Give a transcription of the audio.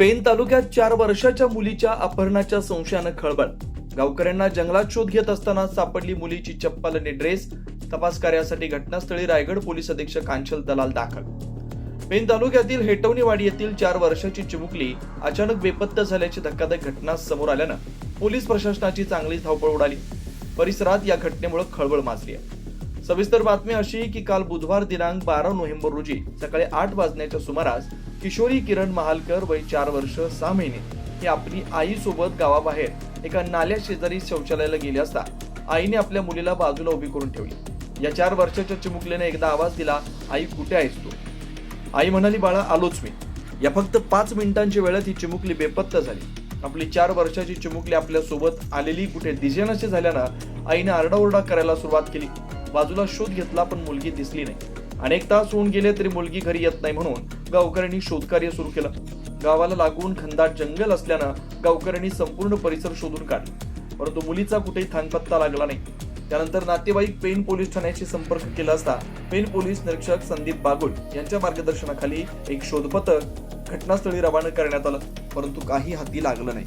Pen तालुक्यात चार वर्षाच्या मुलीच्या अपहरणाच्या संशयानं खळबळ. गावकऱ्यांना जंगलात शोध घेत असताना सापडली मुलीची चप्पल आणि ड्रेस. तपास कार्यासाठी घटनास्थळी रायगड पोलीस अधीक्षक कांचल दलाल दाखल. पेन तालुक्यातील हेटवणीवाडी येथील चार वर्षाची चिमुकली अचानक बेपत्ता झाल्याची धक्कादायक घटना समोर आल्यानं पोलीस प्रशासनाची चांगलीच धावपळ उडाली. परिसरात या घटनेमुळे खळबळ माजली आहे. सविस्तर बातमी अशी की काल बुधवार दिनांक बारा नोव्हेंबर रोजी सकाळी आठ वाजण्याच्या सुमारास किशोरी किरण महालकर वय चार वर्ष सहा महिने हे आपली आई सोबत गावाबाहेर एका नाल्या शेजारी शौचालयाला गेली असता आईने आपल्या मुलीला बाजूला उभी करून ठेवली. या चार वर्षाच्या चिमुकलीने एकदा आवाज दिला आई कुठे आहेस तू? आई म्हणाली बाळा आलोच मी. या फक्त पाच मिनिटांच्या वेळात ही चिमुकली बेपत्ता झाली. आपली चार वर्षाची चिमुकली आपल्यासोबत आलेली कुठे दिजेनाशी झाल्यानं आईने आरडाओरडा करायला सुरुवात केली. बाजूला शोध घेतला पण मुलगी दिसली नाही. अनेक तास होऊन गेले तरी मुलगी घरी येत नाही म्हणून गावकऱ्यांनी शोधकार्य सुरू केलं. गावाला लागून खंदाट जंगल असल्यानं गावकऱ्यांनी संपूर्ण परिसर शोधून काढला. परंतु मुलीचा कुठेही थांगपत्ता लागला नाही. त्यानंतर नातेवाईक पेन पोलीस ठाण्याशी संपर्क केला असता पेन पोलीस निरीक्षक संदीप बागुल यांच्या मार्गदर्शनाखाली एक शोध पथक घटनास्थळी रवाना करण्यात आलं. परंतु काही हाती लागलं नाही.